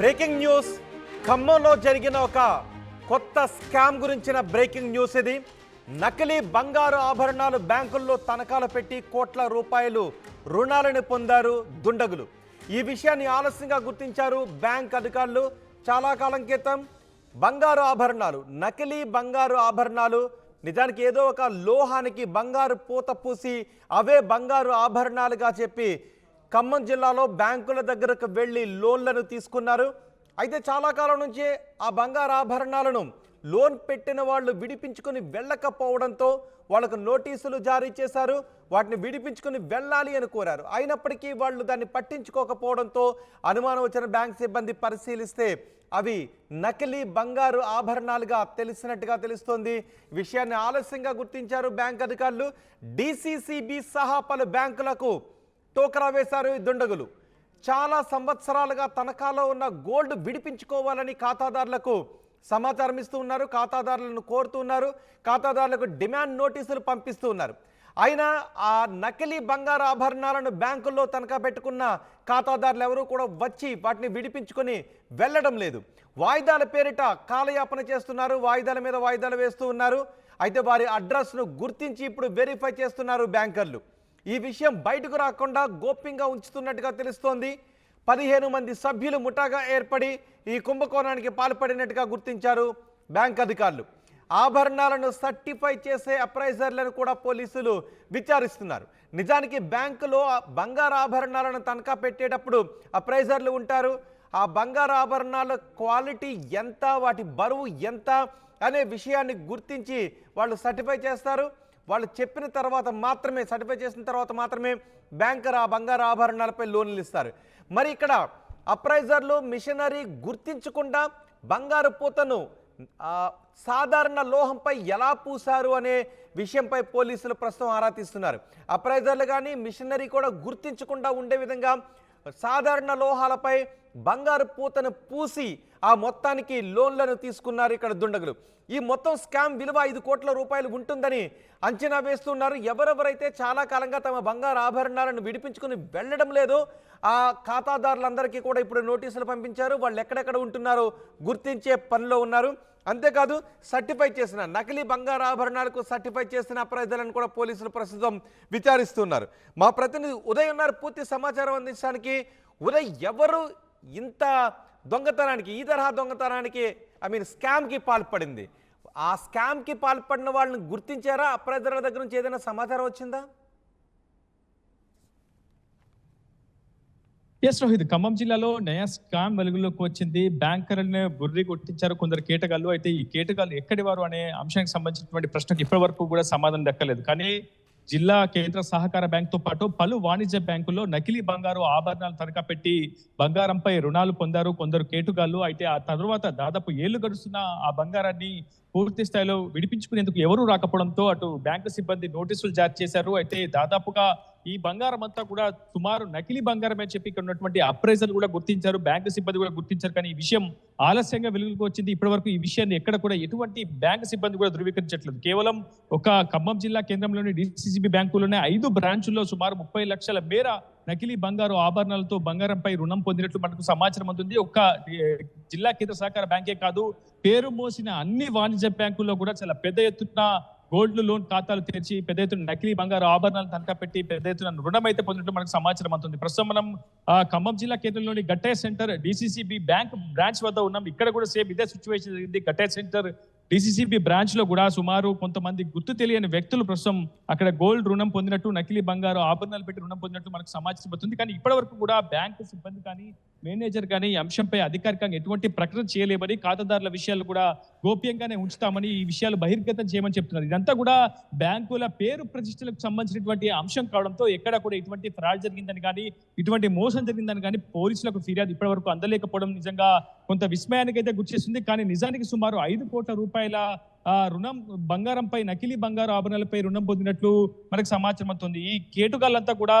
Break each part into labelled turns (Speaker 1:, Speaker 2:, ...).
Speaker 1: Breaking news. ఖమ్మంలో జరిగిన ఒక కొత్త స్కామ్ గురించిన బ్రేకింగ్ న్యూస్ ఇది. నకిలీ బంగారు ఆభరణాలు బ్యాంకుల్లో తనఖాలు పెట్టి కోట్ల రూపాయలు రుణాలను పొందారు దుండగులు. ఈ విషయాన్ని ఆలస్యంగా గుర్తించారు బ్యాంక్ అధికారులు. చాలా కాలం క్రితం బంగారు ఆభరణాలు నకిలీ బంగారు ఆభరణాలు నిజానికి ఏదో ఒక లోహానికి బంగారు పూత పూసి అవే బంగారు ఆభరణాలుగా చెప్పి ఖమ్మం జిల్లాలో బ్యాంకుల దగ్గరకు వెళ్ళి లోన్లను తీసుకున్నారు. అయితే చాలా కాలం నుంచే ఆ బంగారు ఆభరణాలను లోన్ పెట్టిన వాళ్ళు విడిపించుకొని వెళ్ళకపోవడంతో వాళ్ళకు నోటీసులు జారీ చేశారు. వాటిని విడిపించుకొని వెళ్ళాలి అని కోరారు. అయినప్పటికీ వాళ్ళు దాన్ని పట్టించుకోకపోవడంతో అనుమానం వచ్చిన బ్యాంక్ సిబ్బంది పరిశీలిస్తే అవి నకిలీ బంగారు ఆభరణాలుగా తెలిసినట్టుగా తెలుస్తోంది. విషయాన్ని ఆలస్యంగా గుర్తించారు బ్యాంక్ అధికారులు. డిసిసిబి సహా పలు బ్యాంకులకు టోకరా వేశారు ఈ దుండగులు. చాలా సంవత్సరాలుగా తనఖాలో ఉన్న గోల్డ్ విడిపించుకోవాలని ఖాతాదారులకు సమాచారం ఇస్తూ ఉన్నారు. ఖాతాదారులను కోరుతూ ఉన్నారు. ఖాతాదారులకు డిమాండ్ నోటీసులు పంపిస్తూ ఉన్నారు. అయినా ఆ నకిలీ బంగారు ఆభరణాలను బ్యాంకుల్లో తనఖా పెట్టుకున్న ఖాతాదారులు ఎవరూ కూడా వచ్చి వాటిని విడిపించుకొని వెళ్ళడం లేదు. వాయిదాల పేరిట కాలయాపన చేస్తున్నారు. వాయిదాల మీద వాయిదాలు వేస్తూ ఉన్నారు. అయితే వారి అడ్రస్ను గుర్తించి ఇప్పుడు వెరిఫై చేస్తున్నారు బ్యాంకర్లు. ఈ విషయం బయటకు రాకుండా గోప్యంగా ఉంచుతున్నట్టుగా తెలుస్తోంది. పదిహేను మంది సభ్యులు ముఠాగా ఏర్పడి ఈ కుంభకోణానికి పాల్పడినట్టుగా గుర్తించారు బ్యాంక్ అధికారులు. ఆభరణాలను సర్టిఫై చేసే అప్రైజర్లను కూడా పోలీసులు విచారిస్తున్నారు. నిజానికి బ్యాంకులో బంగారు ఆభరణాలను తనఖా పెట్టేటప్పుడు అప్రైజర్లు ఉంటారు. ఆ బంగారు ఆభరణాల క్వాలిటీ ఎంత వాటి బరువు ఎంత అనే విషయాన్ని గుర్తించి వాళ్ళు సర్టిఫై చేస్తారు. వాళ్ళు చెప్పిన తర్వాత మాత్రమే సర్టిఫై చేసిన తర్వాత మాత్రమే బ్యాంకర్ ఆ బంగారు ఆభరణాలపై లోన్లు ఇస్తారు. మరి ఇక్కడ అప్రైజర్లు మిషనరీ గుర్తించకుండా బంగారు పూతను సాధారణ లోహంపై ఎలా పూశారు అనే విషయంపై పోలీసులు ప్రస్తుతం ఆరా తీస్తున్నారు. అప్రైజర్లు కానీ మిషనరీ కూడా గుర్తించకుండా ఉండే విధంగా సాధారణ లోహాలపై బంగారు పూతను పూసి ఆ మొత్తానికి లోన్లను తీసుకున్నారు ఇక్కడ దుండగులు. ఈ మొత్తం స్కామ్ విలువ ఐదు కోట్ల రూపాయలు ఉంటుందని అంచనా వేస్తున్నారు. ఎవరెవరైతే చాలా కాలంగా తమ బంగారు ఆభరణాలను విడిపించుకుని వెళ్ళడం లేదు ఆ ఖాతాదారులందరికీ కూడా ఇప్పుడు నోటీసులు పంపించారు. వాళ్ళు ఎక్కడెక్కడ ఉంటున్నారో గుర్తించే పనిలో ఉన్నారు. అంతేకాదు సర్టిఫై చేసిన నకిలీ బంగారు ఆభరణాలకు సర్టిఫై చేసిన అప్రైజర్లను కూడా పోలీసులు ప్రస్తుతం విచారిస్తున్నారు. మా ప్రతినిధి ఉదయ్ ఉన్నారు. పూర్తి సమాచారం అందించడానికి. ఉదయ్ ఎవరు ఇంత దొంగతనానికి ఈ తరహా దొంగతనానికి ఐ మీన్ స్కామ్కి పాల్పడింది. ఆ స్కామ్కి పాల్పడిన వాళ్ళని గుర్తించారా? అప్రైజర్ల దగ్గర నుంచి ఏదైనా సమాచారం వచ్చిందా?
Speaker 2: ఎస్ రోహిత్ ఖమ్మం జిల్లాలో నయా స్కామ్ వెలుగులోకి వచ్చింది. బ్యాంకర్ని బుర్రి కొట్టించారు కొందరు కీటకాలు అయితే ఈ కీటకాలు ఎక్కడి వారు అనే అంశానికి సంబంధించినటువంటి ప్రశ్నకు ఇప్పటి వరకు కూడా సమాధానం దక్కలేదు. కానీ జిల్లా కేంద్ర సహకార బ్యాంక్తో పాటు పలు వాణిజ్య బ్యాంకుల్లో నకిలీ బంగారు ఆభరణాలు తనఖా పెట్టి బంగారంపై రుణాలు పొందారు. కొందరు కేటుగాళ్ళు అయితే ఆ తర్వాత దాదాపు ఏళ్ళు గడుస్తున్న ఆ బంగారాన్ని పూర్తి స్థాయిలో విడిపించుకునేందుకు ఎవరూ రాకపోవడంతో అటు బ్యాంకు సిబ్బంది నోటీసులు జారీ చేశారు. అయితే దాదాపుగా ఈ బంగారం అంతా కూడా సుమారు నకిలీ బంగారం చెప్పి ఇక్కడ ఉన్నటువంటి అప్రైజర్లు కూడా గుర్తించారు. బ్యాంకు సిబ్బంది కూడా గుర్తించారు. కానీ ఈ విషయం ఆలస్యంగా వెలుగులోకి వచ్చింది. ఇప్పటివరకు ఈ విషయాన్ని ఎక్కడ కూడా ఎటువంటి బ్యాంకు సిబ్బంది కూడా ధృవీకరించట్లేదు. కేవలం ఒక ఖమ్మం జిల్లా కేంద్రంలోని డిసిసిబి బ్యాంకులోనే ఐదు బ్రాంచుల్లో సుమారు ముప్పై లక్షల మేర నకిలీ బంగారు ఆభరణాలతో బంగారంపై రుణం పొందినట్లు మనకు సమాచారం అందుంది. ఒక్క జిల్లా కేంద్ర సహకార బ్యాంకే కాదు పేరు మోసిన అన్ని వాణిజ్య బ్యాంకుల్లో కూడా చాలా పెద్ద ఎత్తున గోల్డ్ లోన్ ఖాతాలు తెరిచి పెద్ద ఎత్తున నకిలీ బంగారు ఆభరణాలు తనఖా పెట్టి పెద్ద ఎత్తున రుణం అయితే పొందినట్టు మనకు సమాచారం అందుతుంది ప్రస్తుతం మనం ఆ, ఖమ్మం జిల్లా కేంద్రంలోని Gatte centre DCCB bank branch వద్ద ఉన్నాం. ఇక్కడ కూడా సేమ్ ఇదే సిచ్యువేషన్ జరిగింది. గట్టే సెంటర్ డిసిసిబి బ్రాంచ్లో కూడా సుమారు కొంతమంది గుర్తు తెలియని వ్యక్తులు ప్రస్తుతం అక్కడ గోల్డ్ రుణం పొందినట్టు నకిలీ బంగారు ఆభరణాలు పెట్టి రుణం పొందినట్టు మనకు సమాచారం అవుతుంది కానీ ఇప్పటి వరకు కూడా బ్యాంకు సిబ్బంది కానీ మేనేజర్ కానీ ఈ అంశంపై అధికారికంగా ఎటువంటి ప్రకటన చేయలేమని ఖాతాదారుల విషయాలు కూడా గోప్యంగానే ఉంచుతామని ఈ విషయాలు బహిర్గతం చేయమని చెప్తున్నారు. ఇదంతా కూడా బ్యాంకుల పేరు ప్రతిష్టలకు సంబంధించినటువంటి అంశం కావడంతో ఎక్కడ కూడా ఇటువంటి ఫ్రాడ్ జరిగిందని కానీ ఇటువంటి మోసం జరిగిందని కానీ పోలీసులకు ఫిర్యాదు ఇప్పటి వరకు అందలేకపోవడం నిజంగా కొంత విస్మయానికి అయితే గుర్తిస్తుంది. కానీ నిజానికి సుమారు ఐదు కోట్ల రూపాయల రుణం బంగారంపై నకిలీ బంగారు ఆభరణాలపై రుణం పొందినట్లు మనకు సమాచారం అవుతుంది ఈ కేటుగాళ్ళంతా కూడా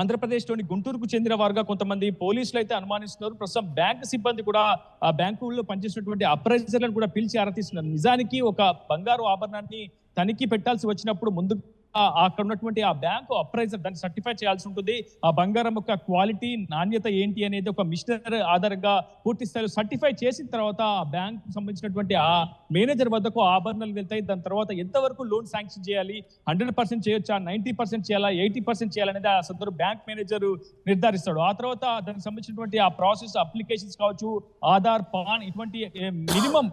Speaker 2: ఆంధ్రప్రదేశ్లోని గుంటూరుకు చెందిన వారుగా కొంతమంది పోలీసులు అయితే అనుమానిస్తున్నారు. ప్రస్తుతం బ్యాంక్ సిబ్బంది కూడా ఆ బ్యాంకుల్లో పనిచేసినటువంటి అప్రైజర్లను కూడా పిలిచి ఆరాధిస్తున్నారు నిజానికి ఒక బంగారు ఆభరణాన్ని తనిఖీ పెట్టాల్సి వచ్చినప్పుడు ముందు అక్కడ ఉన్నటువంటి ఆ బ్యాంకు అప్రైజర్ దాన్ని సర్టిఫై చేయాల్సి ఉంటుంది. ఆ బంగారం యొక్క క్వాలిటీ నాణ్యత ఏంటి అనేది ఒక మిషనరీ ఆధారంగా పూర్తి స్థాయిలో సర్టిఫై చేసిన తర్వాత ఆ బ్యాంక్ సంబంధించినటువంటి ఆ మేనేజర్ వద్దకు ఆభరణాలు వెళ్తాయి. దాని తర్వాత ఎంతవరకు లోన్ శాంక్షన్ చేయాలి? హండ్రెడ్ పర్సెంట్ చేయొచ్చా? నైన్టీ పర్సెంట్ చేయాలా? ఎయిటీ పర్సెంట్ చేయాలనేది ఆ సదరు బ్యాంక్ మేనేజర్ నిర్ధారిస్తాడు. ఆ తర్వాత దానికి సంబంధించినటువంటి ఆ ప్రాసెస్ అప్లికేషన్స్ కావచ్చు ఆధార్ పాన్ ఇటువంటి మినిమం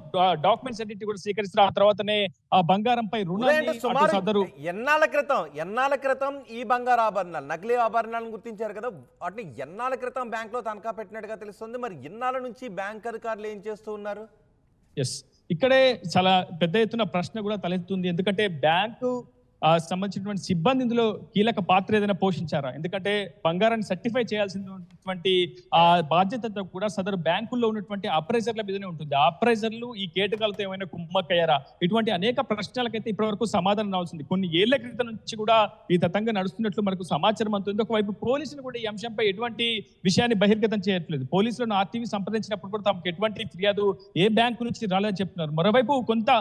Speaker 2: డాక్యుమెంట్స్ అన్నిటి కూడా స్వీకరిస్తారు. ఆ తర్వాతనే ఆ బంగారంపై
Speaker 1: సుమారు
Speaker 2: సదరు
Speaker 1: ఎన్నాళ్ళ క్రితం ఎన్నాళ్ళ క్రితం ఈ బంగారు ఆభరణాలు నకిలీ ఆభరణాలను గుర్తించారు కదా? వాటిని ఎన్నాళ్ళ క్రితం బ్యాంక్లో తనఖా పెట్టినట్టుగా తెలుస్తుంది. మరి ఇన్నాళ్ళ నుంచి బ్యాంక్ అధికారులు ఏం చేస్తూ ఉన్నారు?
Speaker 2: ఎస్ ఇక్కడే చాలా పెద్ద ఎత్తున ప్రశ్న కూడా తలెత్తుంది. ఎందుకంటే బ్యాంకు సంబంధించినటువంటి సిబ్బంది ఇందులో కీలక పాత్ర ఏదైనా పోషించారా? ఎందుకంటే బంగారాన్ని సర్టిఫై చేయాల్సినటువంటి ఆ బాధ్యత కూడా సదరు బ్యాంకుల్లో ఉన్నటువంటి అప్రైజర్ల మీదనే ఉంటుంది. ఆ అప్రైజర్లు ఈ కేటకాలతో ఏమైనా కుమ్మక్కయ్యారా? ఇటువంటి అనేక ప్రశ్నలకైతే ఇప్పటివరకు సమాధానం రావాల్సింది కొన్ని ఏళ్ళ క్రితం నుంచి కూడా ఈ తతంగా నడుస్తున్నట్లు మనకు సమాచారం అందుతుంది. ఒకవైపు పోలీసులు కూడా ఈ అంశంపై ఎటువంటి విషయాన్ని బహిర్గతం చేయట్లేదు. పోలీసులను ఆర్టీవీ సంప్రదించినప్పుడు కూడా తమకు ఎటువంటి ఫిర్యాదు ఏ బ్యాంకు నుంచి రాలేదని చెప్తున్నారు. మరోవైపు కొంత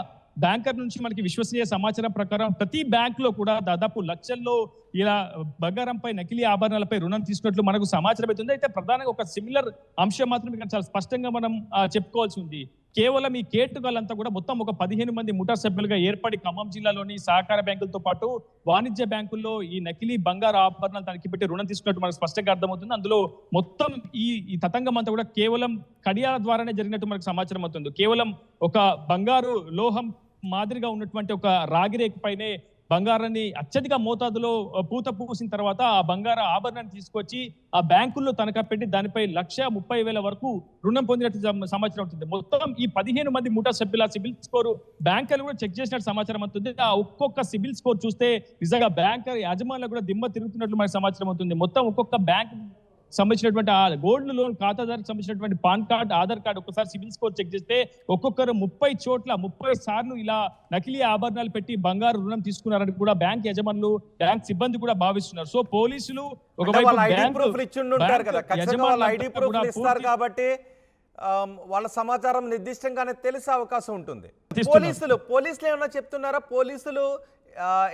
Speaker 2: బ్యాంకర్ నుంచి మనకి విశ్వసనీయ సమాచారం ప్రకారం ప్రతి బ్యాంకులో కూడా దాదాపు లక్షల్లో ఇలా బంగారంపై నకిలీ ఆభరణాలపై రుణం తీసుకున్నట్లు మనకు సమాచారం అవుతుంది అయితే ప్రధానంగా ఒక సిమిలర్ అంశం మాత్రం ఇక్కడ చాలా స్పష్టంగా మనం చెప్పుకోవాల్సి ఉంది. కేవలం ఈ కేటుగాలంతా కూడా మొత్తం ఒక పదిహేను మంది ముఠా సభ్యులుగా ఏర్పడి ఖమ్మం జిల్లాలోని సహకార బ్యాంకులతో పాటు వాణిజ్య బ్యాంకుల్లో ఈ నకిలీ బంగారు ఆభరణాలు తనిఖీ పెట్టి రుణం తీసుకున్నట్టు మనకు స్పష్టంగా అర్థమవుతుంది. అందులో మొత్తం ఈ ఈ తతంగం అంతా కూడా కేవలం కడియాల ద్వారానే జరిగినట్టు మనకు సమాచారం అవుతుంది. కేవలం ఒక బంగారు లోహం మాదిరిగా ఉన్నటువంటి ఒక రాగిరేఖ పైనే బంగారాన్ని అత్యధిక మోతాదులో పూత పూసిన తర్వాత ఆ బంగార ఆభరణాన్ని తీసుకొచ్చి ఆ బ్యాంకుల్లో తనఖా పెట్టి దానిపై లక్ష ముప్పై వేల వరకు రుణం పొందినట్టు సమాచారం అవుతుంది మొత్తం ఈ పదిహేను మంది ముఠా సభ్యుల సిబిల్ స్కోర్ బ్యాంకర్లు కూడా చెక్ చేసినట్టు సమాచారం అవుతుంది ఆ ఒక్కొక్క సిబిల్ స్కోర్ చూస్తే నిజంగా బ్యాంకర్ యాజమాన్యులు కూడా దిమ్మ తిరుగుతున్నట్లు మనకి సమాచారం అవుతుంది మొత్తం ఒక్కొక్క బ్యాంక్ సంబంధించినటువంటి ఆ గోల్డ్ లోన్ ఖాతాదారుకు సంబంధించినటువంటి పాన్ కార్డ్ ఆధార్ కార్డ్ ఒక్కసారి సిబిల్ స్కోర్ చెక్ చేస్తే ఒక్కొక్కరు ముప్పై చోట్ల ముప్పై సార్లు ఇలా నకిలీ ఆభరణాలు పెట్టి బంగారు రుణం తీసుకున్నారని కూడా బ్యాంక్ యజమానులు బ్యాంక్ సిబ్బంది కూడా భావిస్తున్నారు. సో పోలీసులు
Speaker 1: కాబట్టి వాళ్ళ సమాచారం నిర్దిష్టంగానే తెలిసే అవకాశం ఉంటుంది. పోలీసులు పోలీసులు ఏమన్నా చెప్తున్నారా? పోలీసులు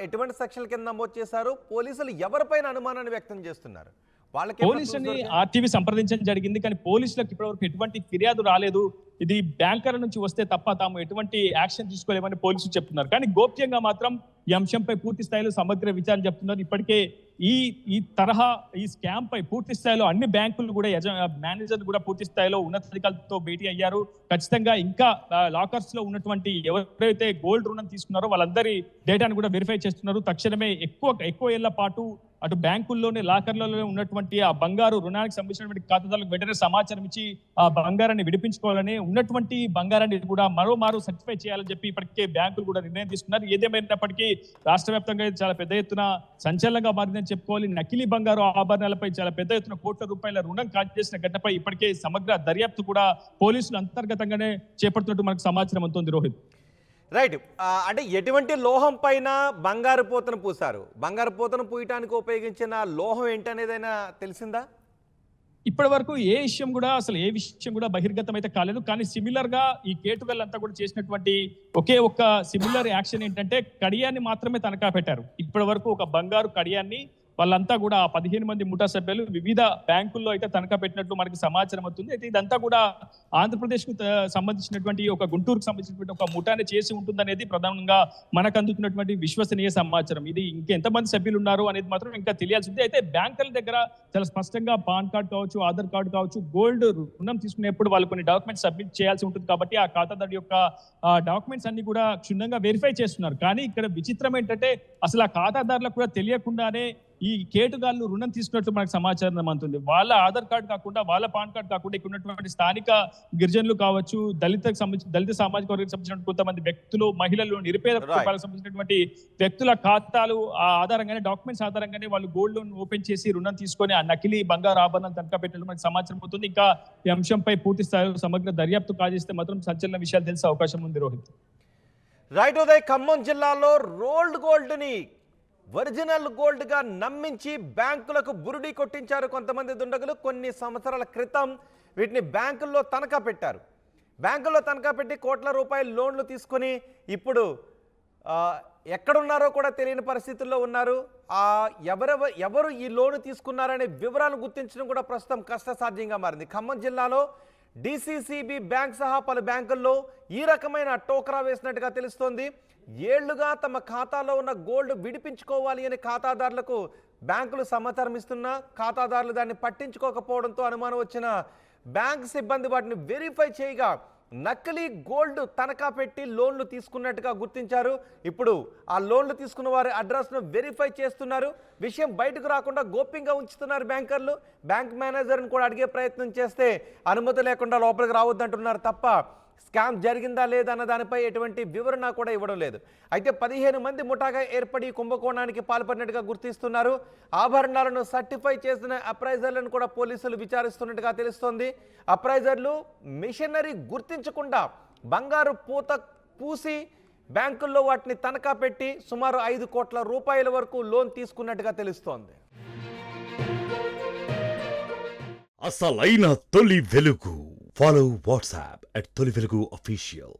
Speaker 1: ఎటువంటి సెక్షన్ల కింద నమోదు చేశారు? పోలీసులు ఎవరిపైన అనుమానాన్ని వ్యక్తం చేస్తున్నారు?
Speaker 2: పోలీసుని? ఆర్టీవీ సంప్రదించడం జరిగింది కానీ పోలీసులకు ఇప్పటివరకు ఎటువంటి ఫిర్యాదు రాలేదు ఇది బ్యాంకర్ నుంచి వస్తే తప్ప తాము ఎటువంటి యాక్షన్ తీసుకోలేమని పోలీసులు చెప్తున్నారు కానీ గోప్యంగా మాత్రం ఈ అంశంపై పూర్తి స్థాయిలో సమగ్ర విచారణ చెప్తున్నారు ఇప్పటికే ఈ ఈ తరహా ఈ స్కామ్ పై పూర్తి స్థాయిలో అన్ని బ్యాంకులు కూడా యజ మేనేజర్లు కూడా పూర్తి స్థాయిలో ఉన్నతాధికారులతో భేటీ అయ్యారు. ఖచ్చితంగా ఇంకా లాకర్స్లో ఉన్నటువంటి ఎవరైతే గోల్డ్ రుణం తీసుకున్నారో వాళ్ళందరి డేటాను కూడా వెరిఫై చేస్తున్నారు. తక్షణమే ఎక్కువ ఎక్కువ ఏళ్ళ పాటు అటు బ్యాంకుల్లోనే లాకర్లలోనే ఉన్నటువంటి ఆ బంగారు రుణానికి సంబంధించినటువంటి ఖాతాదారులకు వెంటనే సమాచారం ఇచ్చి ఆ బంగారాన్ని విడిపించుకోవాలని ఉన్నటువంటి బంగారాన్ని కూడా మరో మారు సర్టిఫై చేయాలని చెప్పి ఇప్పటికే బ్యాంకులు కూడా నిర్ణయం తీసుకున్నారు. ఏదేమైనప్పటికీ రాష్ట్ర వ్యాప్తంగా ఇది చాలా పెద్ద ఎత్తున సంచలనంగా మారిందని చెప్పుకోవాలి. నకిలీ బంగారు ఆభరణాలపై చాలా పెద్ద ఎత్తున కోట్ల రూపాయల రుణం కాజేసిన చేసిన ఘటనపై ఇప్పటికే సమగ్ర దర్యాప్తు కూడా పోలీసులు అంతర్గతంగానే చేపడుతున్నట్టు మనకు సమాచారం అవుతుంది రోహిత్.
Speaker 1: రైట్. అంటే ఎటువంటి లోహం పైన బంగారు పూతను పూసారు బంగారు పూతను పూయటానికి ఉపయోగించిన లోహం ఏంటనేదైనా తెలిసిందా?
Speaker 2: ఇప్పటి వరకు ఏ విషయం కూడా అసలు ఏ విషయం కూడా బహిర్గతం అయితే కాలేదు. కానీ సిమిలర్గా ఈ కేటుగల్ అంతా కూడా చేసినటువంటి ఒకే ఒక్క సిమిలర్ యాక్షన్ ఏంటంటే కడియాన్ని మాత్రమే తనఖా పెట్టారు. ఇప్పటి వరకు ఒక బంగారు కడియాన్ని వాళ్ళంతా కూడా ఆ పదిహేను మంది ముఠా సభ్యులు వివిధ బ్యాంకుల్లో అయితే తనఖా పెట్టినట్లు మనకి సమాచారం అవుతుంది అయితే ఇదంతా కూడా ఆంధ్రప్రదేశ్కు సంబంధించినటువంటి ఒక గుంటూరుకు సంబంధించినటువంటి ఒక ముఠానే చేసి ఉంటుందనేది ప్రధానంగా మనకు అందుతున్నటువంటి విశ్వసనీయ సమాచారం. ఇది ఇంకెంతమంది సభ్యులు ఉన్నారు అనేది మాత్రం ఇంకా తెలియాల్సి ఉంది. అయితే బ్యాంకుల దగ్గర చాలా స్పష్టంగా పాన్ కార్డ్ కావచ్చు ఆధార్ కార్డు కావచ్చు గోల్డ్ రుణం తీసుకునేప్పుడు వాళ్ళు కొన్ని డాక్యుమెంట్స్ సబ్మిట్ చేయాల్సి ఉంటుంది కాబట్టి ఆ ఖాతాదారు యొక్క డాక్యుమెంట్స్ అన్ని కూడా క్షుణ్ణంగా వెరిఫై చేస్తున్నారు. కానీ ఇక్కడ విచిత్రం ఏంటంటే అసలు ఆ ఖాతాదారులకు కూడా తెలియకుండానే ఈ కేటుగాళ్ళు రుణం తీసుకున్నట్లు మనకు సమాచారం అందుతుంది వాళ్ళ ఆధార్ కార్డు కాకుండా వాళ్ళ పాన్ కార్డు కాకుండా ఇక్కడ ఉన్నటువంటి స్థానిక గిరిజనులు కావచ్చు దళితకు సంబంధించిన దళిత సామాజిక వర్గానికి సంబంధించిన కొంతమంది వ్యక్తులు మహిళలు నిరుపేద. కుటుంబాలకు సంబంధించినటువంటి వ్యక్తుల ఖాతాలు ఆ ఆధారంగానే డాక్యుమెంట్స్ ఆధారంగానే వాళ్ళు గోల్డ్ లోన్ ఓపెన్ చేసి రుణం తీసుకొని ఆ నకిలీ బంగారు ఆభరణాలు తనఖా పెట్టినట్లు మనకు సమాచారం అవుతుంది. ఇంకా ఈ అంశంపై పూర్తి స్థాయిలో సమగ్ర దర్యాప్తు కాజేస్తే మాత్రం సంచలన విషయాలు తెలిసే అవకాశం ఉంది రోహిత్.
Speaker 1: రైట్ ఉదయ్ ఖమ్మం జిల్లాలో రోల్డ్ గోల్డ్ని ఒరిజినల్ గోల్డ్గా నమ్మించి బ్యాంకులకు బురుడి కొట్టించారు కొంతమంది దుండగులు. కొన్ని సంవత్సరాల క్రితం వీటిని బ్యాంకుల్లో తనఖా పెట్టారు. బ్యాంకుల్లో తనఖా పెట్టి కోట్ల రూపాయల లోన్లు తీసుకొని ఇప్పుడు ఎక్కడున్నారో కూడా తెలియని పరిస్థితుల్లో ఉన్నారు. ఆ ఎవరెవ ఎవరు ఈ లోను తీసుకున్నారనే వివరాలు గుర్తించడం కూడా ప్రస్తుతం కష్టసాధ్యంగా మారింది. ఖమ్మం జిల్లాలో డిసిసిబి బ్యాంక్ సహా పలు బ్యాంకుల్లో ఈ రకమైన టోకరా వేసినట్టుగా తెలుస్తోంది. ఏళ్ళుగా తమ ఖాతాలో ఉన్న గోల్డ్ విడిపించుకోవాలి అని ఖాతాదారులకు బ్యాంకులు సమాచారం ఇస్తున్నా ఖాతాదారులు దాన్ని పట్టించుకోకపోవడంతో అనుమానం వచ్చిన బ్యాంక్ సిబ్బంది వాటిని వెరిఫై చేయగా నకిలీ గోల్డ్ తనఖా పెట్టి లోన్లు తీసుకున్నట్టుగా గుర్తించారు. ఇప్పుడు ఆ లోన్లు తీసుకున్న వారి అడ్రస్ను వెరిఫై చేస్తున్నారు. విషయం బయటకు రాకుండా గోప్యంగా ఉంచుతున్నారు బ్యాంకర్లు. బ్యాంక్ మేనేజర్ని కూడా అడిగే ప్రయత్నం చేస్తే అనుమతి లేకుండా లోపలికి రావద్దంటున్నారు తప్ప స్కామ్ జరిగిందా లేదా అన్న దానిపై ఎటువంటి వివరణ కూడా ఇవ్వడం లేదు. అయితే పదిహేను మంది ముఠాగా ఏర్పడి కుంభకోణానికి పాల్పడినట్టుగా గుర్తిస్తున్నారు. ఆభరణాలను సర్టిఫై చేసిన అప్రైజర్లను కూడా పోలీసులు విచారిస్తున్నట్టుగా తెలుస్తోంది. అప్రైజర్లు మిషనరీ గుర్తించకుండా బంగారు పూత పూసి బ్యాంకుల్లో వాటిని తనఖా పెట్టి సుమారు ఐదు కోట్ల రూపాయల వరకు లోన్ తీసుకున్నట్టుగా తెలుస్తోంది.
Speaker 3: అసలైన తొలి వెలుగు. ఫాలో వాట్సాప్ అట్ తొలి వెలుగు అఫీషియల్